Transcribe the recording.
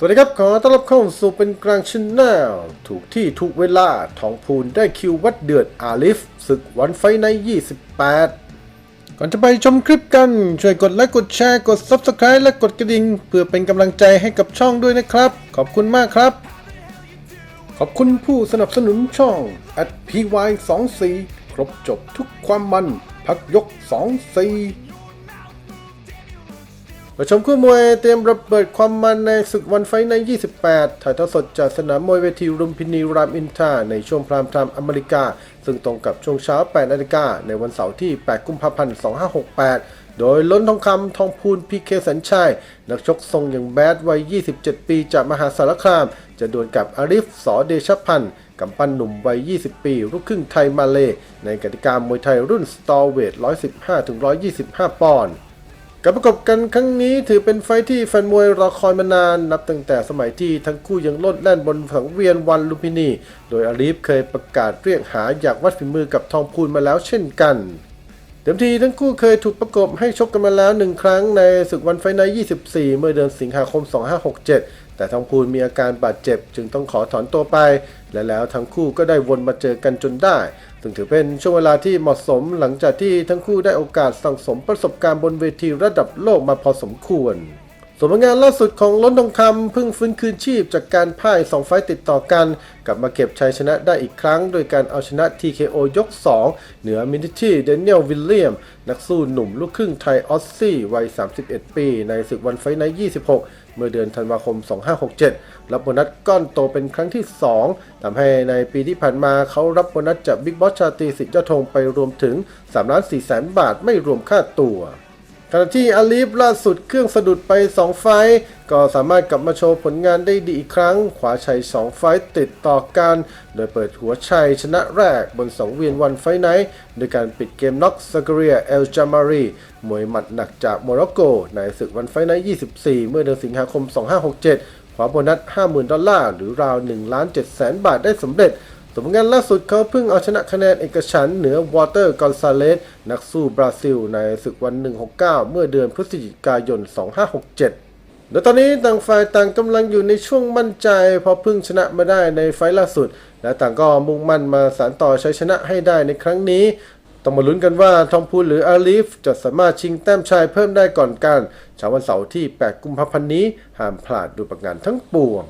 สวัสดีครับ ขอต้อนรับเข้าสู่เป็นกลางชแนลถูกที่ถูกเวลาทองพูนได้คิววัดเดือดอาลิฟศึกวันไฟใน 28 ก่อนจะไปชมคลิปกัน ช่วยกดไลค์กดแชร์กด Subscribe และกดกระดิ่ง เพื่อเป็นกำลังใจให้กับช่องด้วยนะครับ ขอบคุณมากครับ ขอบคุณผู้สนับสนุนช่อง at py 2 4ครบจบทุกความมัน พักยก 2 4 มาชมคู่มวยเตรียมระเบิดความมันในศึกวันไฟใน 28 ถ่ายทอดสดจากสนามมวยเวทีรุมพินีรามอินทราในช่วงพรามไทม์อเมริกา ซึ่งตรงกับช่วงเช้า 8 นาฬิกาในวันเสาร์ที่ 8 กุมภาพันธ์ 2568 โดยล้นทองคำทองพูนพีเคสัญชัย นักชกทรงอย่างแบดวัย 27 ปีจากมหาสารคาม จะดวลกับอาริฟสอเดชพันธ์กำปั้นหนุ่มวัย 20 ปีลูกครึ่งไทยมาเลในกติกามวยไทยรุ่นสตอเวท 115-125 ปอนด์ การประกบกันครั้งนี้ถือเป็นไฟที่แฟนมวยรอคอยมานานนับตั้งแต่สมัยที่ทั้งคู่ยังโลดแล่นบนสังเวียนวันลุมพินี โดยอาลีฟเคยประกาศเรียกหาอยากวัดฝีมือกับทองพูนมาแล้วเช่นกัน ดิมทีทั้งคู่เคยถูกประกบให้ชกกันมาแล้วหนึ่งครั้งในศึกวันไฟใน 24 เมื่อเดือนสิงหาคม 2567 แต่ทองพูนมีอาการบาดเจ็บ จึงต้องขอถอนตัวไป และแล้วทั้งคู่ก็ได้วนมาเจอกันจนได้ ซึ่งถือเป็นช่วงเวลาที่เหมาะสมหลังจากที่ทั้งคู่ได้โอกาสสั่งสมประสบการณ์บนเวทีระดับโลกมาพอสมควร ส่วนผลงานล่าสุดของล้นทองคำเพิ่งฟื้นคืนชีพจากการพ่าย2ไฟต์ติดต่อกัน กลับมาเก็บชัยชนะได้อีกครั้ง โดยการเอาชนะ TKO ยก 2 เหนือมินิชี่เดนเนียลวิลเลียม นักสู้หนุ่มลูกครึ่งไทยออสซี่ วัย 31 ปี ในศึกวันไฟใน 26 เมื่อเดือนธันวาคม 2567 รับโบนัสก้อนโตเป็นครั้งที่ 2 ทำให้ในปีที่ผ่านมาเขารับโบนัสจากบิ๊กบอสชาตีสิทธิ์ยอดธงไปรวมถึง3ล้าน4แสนบาทไม่รวมค่าตัว ขณะที่อาลีฟล่าสุดเครื่องสะดุดไป 2 ไฟก็สามารถกลับมาโชว์ผลงานได้ดีอีกครั้ง ขวาชัย 2 ไฟติดต่อกัน โดยเปิดหัวชัยชนะแรกบนสังเวียนวันไฟไนท์โดยการปิดเกมน็อกซากเรียเอลจามารีมวยหมัดหนักจากโมร็อกโก ในศึกวันไฟไนท์24 เมื่อเดือนสิงหาคม 2567ขวาโบนัส 50,000 ดอลลาร์ หรือราว1ล้าน7แสนบาทได้สำเร็จ ผลงานล่าสุดเขาเพิ่งเอาชนะคะแนนเอกฉันเหนือวอเตอร์กอนซาเลสนักสู้บราซิล ในศึกวัน 169 เมื่อเดือนพฤศจิกายน 2567โดยตอนนี้ต่างฝ่ายต่างกำลังอยู่ในช่วงมั่นใจเพราะเพิ่งชนะมาได้ในไฟล์ล่าสุด และต่างก็มุ่งมั่นมาสานต่อชัยชนะให้ได้ในครั้งนี้ ต้องมาลุ้นกันว่าทองพูนหรืออาลีฟจะสามารถชิงแต้มชัยเพิ่มได้ก่อนกันเช้าวันเสาร์ที่ 8 กุมภาพันธ์นี้ห้ามพลาดดูประงานทั้งปวง